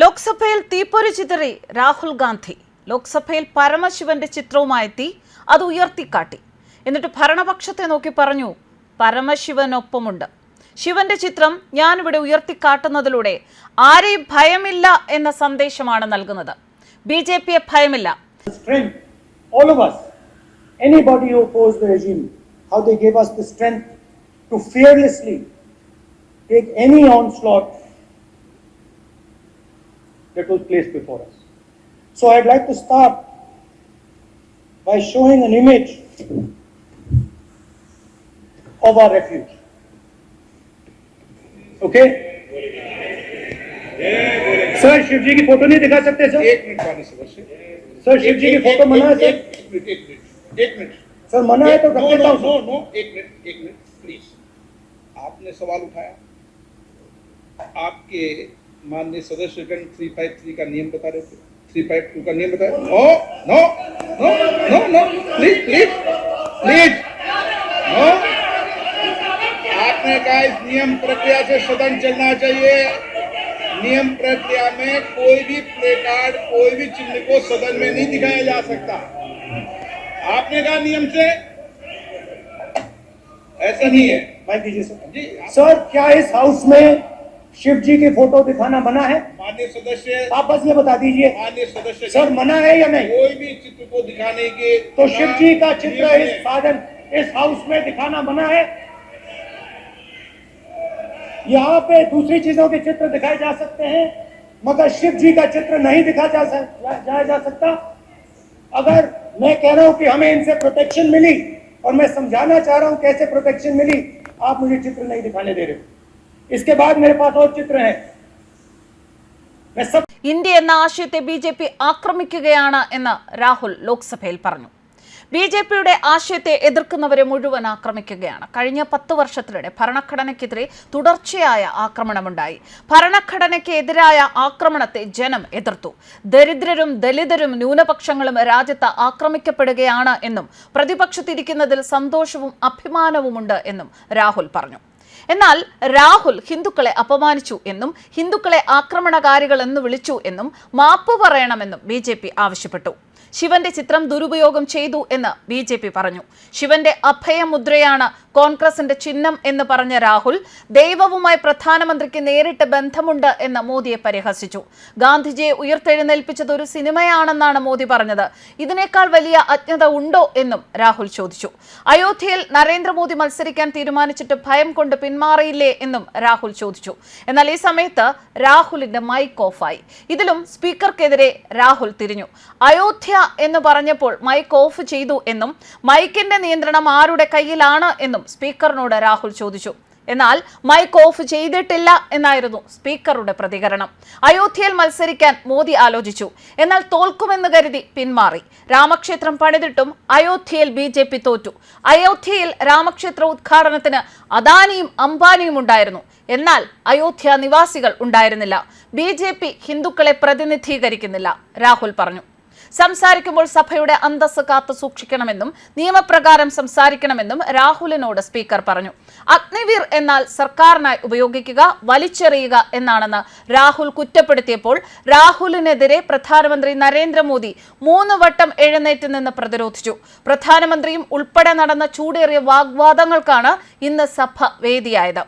ലോക്സഭയിൽ തീപ്പൊരി ചിതറി രാഹുൽ ഗാന്ധി. ലോക്സഭയിൽ പരമശിവന്റെ ചിത്രവുമായെത്തി അത് ഉയർത്തിക്കാട്ടി. എന്നിട്ട് ഭരണപക്ഷത്തെ നോക്കി പറഞ്ഞു പരമശിവനൊപ്പമുണ്ട്. ശിവന്റെ ചിത്രം ഞാനിവിടെ ഉയർത്തിക്കാട്ടുന്നതിലൂടെ ആരെയും ഭയമില്ല എന്ന സന്ദേശമാണ് നൽകുന്നത്. ബി ജെ പിയെ ഭയമില്ല. How they gave us the strength to fearlessly take any onslaught that was placed before us. So I'd like to start by showing an image of our refuge. Okay? Sir Shiv ji की photo नहीं दिखा सकते sir एक minute sir Shiv ji की photo मना है sir एक minute एक मिनट सर मना है तो रख देता हूँ नो। नो एक मिनट एक मिनट प्लीज़ आपने सवाल उठाया आपके माननीय सदस्यगण थ्री फाइव थ्री का नियम बता रहे थे। थ्री फाइव टू का नियम बताया। No no no no no please please please no आपने कहा इस नियम प्रक्रिया से सदन चलना चाहिए। नियम प्रक्रिया में कोई भी प्ले कार्ड कोई भी चिन्ह को सदन में नहीं दिखाया जा सकता। आपने कहा नियम से? ऐसा नहीं है। माइक दीजिए सर। जी सर क्या इस हाउस में शिव जी की फ़ोटो दिखाना मना है। माननीय सदस्य आप बस ये बता दीजिए माननीय सदस्य सर मना है या नहीं? कोई भी चित्र को दिखाने के तो शिव जी का चित्र इस साधन इस हाउस में दिखाना मना है। यहाँ पे दूसरी चीज़ों के चित्र दिखाए जा सकते हैं मगर शिव जी का चित्र नहीं दिखा जा- जाया जा सकता। अगर मैं कह रहा हूँ कि हमें इनसे प्रोटेक्शन मिली और मैं समझाना चाह रहा हूँ कैसे प्रोटेक्शन मिली आप मुझे चित्र नहीं दिखाने दे रहे हो। इसके बाद मेरे पास और चित्र हैं मैं सब ഇന്ത്യ എന്ന ആശയത്തെ ബി ജെ പി ആക്രമിക്കുകയാണ് എന്ന് രാഹുൽ ലോക്സഭയിൽ പറഞ്ഞു ബി ജെ പിയുടെ ആശയത്തെ എതിർക്കുന്നവരെ മുഴുവൻ ആക്രമിക്കുകയാണ് കഴിഞ്ഞ പത്ത് വർഷത്തിനിടെ ഭരണഘടനയ്ക്കെതിരെ തുടർച്ചയായ ആക്രമണമുണ്ടായി ഭരണഘടനയ്ക്ക് എതിരായ ആക്രമണത്തെ ജനം എതിർത്തു ദരിദ്രരും ദലിതരും ന്യൂനപക്ഷങ്ങളും രാജ്യത്ത് ആക്രമിക്കപ്പെടുകയാണ് എന്നും പ്രതിപക്ഷത്തിരിക്കുന്നതിൽ സന്തോഷവും അഭിമാനവുമുണ്ട് എന്നും രാഹുൽ പറഞ്ഞു എന്നാൽ രാഹുൽ ഹിന്ദുക്കളെ അപമാനിച്ചു എന്നും ഹിന്ദുക്കളെ ആക്രമണകാരികൾ എന്ന് വിളിച്ചു എന്നും മാപ്പ് പറയണമെന്നും ബി ആവശ്യപ്പെട്ടു. ശിവന്റെ ചിത്രം ദുരുപയോഗം ചെയ്തു എന്ന് ബി ജെ പി പറഞ്ഞു. ശിവന്റെ അഭയമുദ്രയാണ് കോൺഗ്രസിന്റെ ചിഹ്നം എന്ന് പറഞ്ഞ രാഹുൽ ദൈവവുമായി പ്രധാനമന്ത്രിക്ക് നേരിട്ട് ബന്ധമുണ്ട് എന്ന് മോദിയെ പരിഹസിച്ചു. ഗാന്ധിജിയെ ഉയർത്തെഴുന്നേൽപ്പിച്ചത് ഒരു സിനിമയാണെന്നാണ് മോദി പറഞ്ഞത്. ഇതിനേക്കാൾ വലിയ അജ്ഞത ഉണ്ടോ എന്നും രാഹുൽ ചോദിച്ചു. അയോധ്യയിൽ നരേന്ദ്രമോദി മത്സരിക്കാൻ തീരുമാനിച്ചിട്ട് ഭയം കൊണ്ട് പിന്മാറിയില്ലേ എന്നും രാഹുൽ ചോദിച്ചു. എന്നാൽ ഈ സമയത്ത് രാഹുലിന്റെ മൈക്ക് ഓഫായി. ഇതിലും സ്പീക്കർക്കെതിരെ രാഹുൽ തിരിഞ്ഞു. അയോധ്യ എന്ന് പറഞ്ഞപ്പോൾ മൈക്ക് ഓഫ് ചെയ്തു എന്നും മൈക്കിന്റെ നിയന്ത്രണം ആരുടെ കയ്യിലാണ് എന്നും സ്പീക്കറിനോട് രാഹുൽ ചോദിച്ചു. എന്നാൽ മൈക്ക് ഓഫ് ചെയ്തിട്ടില്ല എന്നായിരുന്നു സ്പീക്കറുടെ പ്രതികരണം. അയോധ്യയിൽ മത്സരിക്കാൻ മോദി ആലോചിച്ചു. എന്നാൽ തോൽക്കുമെന്ന് കരുതി പിന്മാറി. രാമക്ഷേത്രം പണിതിട്ടും അയോധ്യയിൽ ബി തോറ്റു. അയോധ്യയിൽ രാമക്ഷേത്ര ഉദ്ഘാടനത്തിന് അദാനിയും അംബാനിയും ഉണ്ടായിരുന്നു. എന്നാൽ അയോധ്യ നിവാസികൾ ഉണ്ടായിരുന്നില്ല. ബി ഹിന്ദുക്കളെ പ്രതിനിധീകരിക്കുന്നില്ല രാഹുൽ പറഞ്ഞു. സംസാരിക്കുമ്പോൾ സഭയുടെ അന്തസ് കാത്തു സൂക്ഷിക്കണമെന്നും നിയമപ്രകാരം സംസാരിക്കണമെന്നും രാഹുലിനോട് സ്പീക്കർ പറഞ്ഞു. അഗ്നിവീർ എന്നാൽ സർക്കാരിനായി ഉപയോഗിക്കുക വലിച്ചെറിയുക എന്നാണെന്ന് രാഹുൽ കുറ്റപ്പെടുത്തിയപ്പോൾ രാഹുലിനെതിരെ പ്രധാനമന്ത്രി നരേന്ദ്രമോദി മൂന്ന് വട്ടം എഴുന്നേറ്റ് നിന്ന് പ്രതിരോധിച്ചു. പ്രധാനമന്ത്രിയും ഉൾപ്പെടെ നടന്ന ചൂടേറിയ വാഗ്വാദങ്ങൾക്കാണ് ഇന്ന് സഭ വേദിയായത്.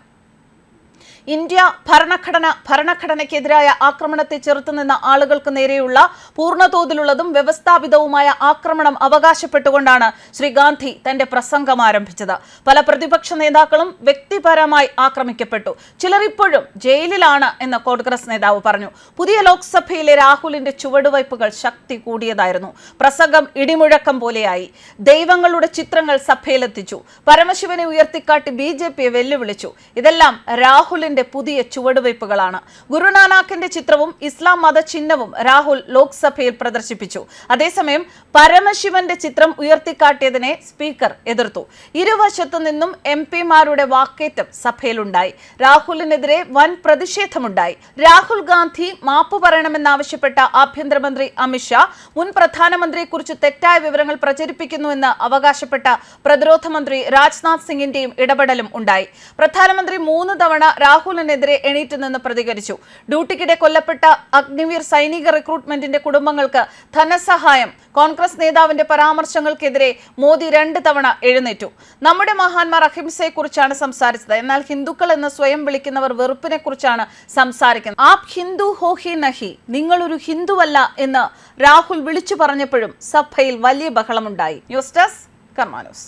ഇന്ത്യ ഭരണഘടന ഭരണഘടനയ്ക്കെതിരായ ആക്രമണത്തെ ചെറുത്തുനിന്ന ആളുകൾക്ക് നേരെയുള്ള പൂർണതോതിലുള്ളതും വ്യവസ്ഥാപിതവുമായ ആക്രമണം അവകാശപ്പെട്ടുകൊണ്ടാണ് ശ്രീ ഗാന്ധി തന്റെ പ്രസംഗം ആരംഭിച്ചത്. പല പ്രതിപക്ഷ നേതാക്കളും വ്യക്തിപരമായി ആക്രമിക്കപ്പെട്ടു. ചിലർ ഇപ്പോഴും ജയിലിലാണ് എന്ന് കോൺഗ്രസ് നേതാവ് പറഞ്ഞു. പുതിയ ലോക്സഭയിലെ രാഹുലിന്റെ ചുവടുവയ്പ്പുകൾ ശക്തി കൂടിയതായിരുന്നു. പ്രസംഗം ഇടിമുഴക്കം പോലെയായി. ദൈവങ്ങളുടെ ചിത്രങ്ങൾ സഭയിലെത്തിച്ചു. പരമശിവനെ ഉയർത്തിക്കാട്ടി ബി വെല്ലുവിളിച്ചു. ഇതെല്ലാം രാഹുലിന്റെ പുതിയ ചുവടുവയ്പ്പുകളാണ്. ഗുരുനാനാക്കിന്റെ ചിത്രവും ഇസ്ലാം മത ചിഹ്നവും രാഹുൽ ലോക്സഭയിൽ പ്രദർശിപ്പിച്ചു. അതേസമയം പരമശിവന്റെ ചിത്രം ഉയർത്തിക്കാട്ടിയതിനെ സ്പീക്കർ എതിർത്തു. ഇരുവശത്തു നിന്നും എം പിമാരുടെ വാക്കേറ്റം സഭയിലുണ്ടായി. രാഹുലിനെതിരെ വൻ പ്രതിഷേധമുണ്ടായി. രാഹുൽ ഗാന്ധി മാപ്പ് പറയണമെന്നാവശ്യപ്പെട്ട ആഭ്യന്തരമന്ത്രി അമിത്ഷാ മുൻ പ്രധാനമന്ത്രിയെക്കുറിച്ച് തെറ്റായ വിവരങ്ങൾ പ്രചരിപ്പിക്കുന്നുവെന്ന് അവകാശപ്പെട്ട പ്രതിരോധ മന്ത്രി രാജ്നാഥ് സിംഗിന്റെയും ഇടപെടലും ഉണ്ടായി. പ്രധാനമന്ത്രി മൂന്ന് തവണ രാഹുൽ രാഹുലിനെതിരെ എണീറ്റ് നിന്ന് പ്രതികരിച്ചു. ഡ്യൂട്ടിക്കിടെ കൊല്ലപ്പെട്ട അഗ്നിവീർ സൈനിക റിക്രൂട്ട്മെന്റിന്റെ കുടുംബങ്ങൾക്ക് ധനസഹായം കോൺഗ്രസ് നേതാവിന്റെ പരാമർശങ്ങൾക്കെതിരെ മോദി രണ്ട് തവണ എഴുന്നേറ്റു. നമ്മുടെ മഹാന്മാർ അഹിംസയെക്കുറിച്ചാണ് സംസാരിച്ചത്. എന്നാൽ ഹിന്ദുക്കൾ എന്ന് സ്വയം വിളിക്കുന്നവർ വെറുപ്പിനെ കുറിച്ചാണ് സംസാരിക്കുന്നത്. ആപ് ഹിന്ദു ഹോ ഹി നഹി നിങ്ങളൊരു ഹിന്ദുവല്ല എന്ന് രാഹുൽ വിളിച്ചു പറഞ്ഞപ്പോഴും സഭയിൽ വലിയ ബഹളമുണ്ടായി. News desk കർമാനോസ്.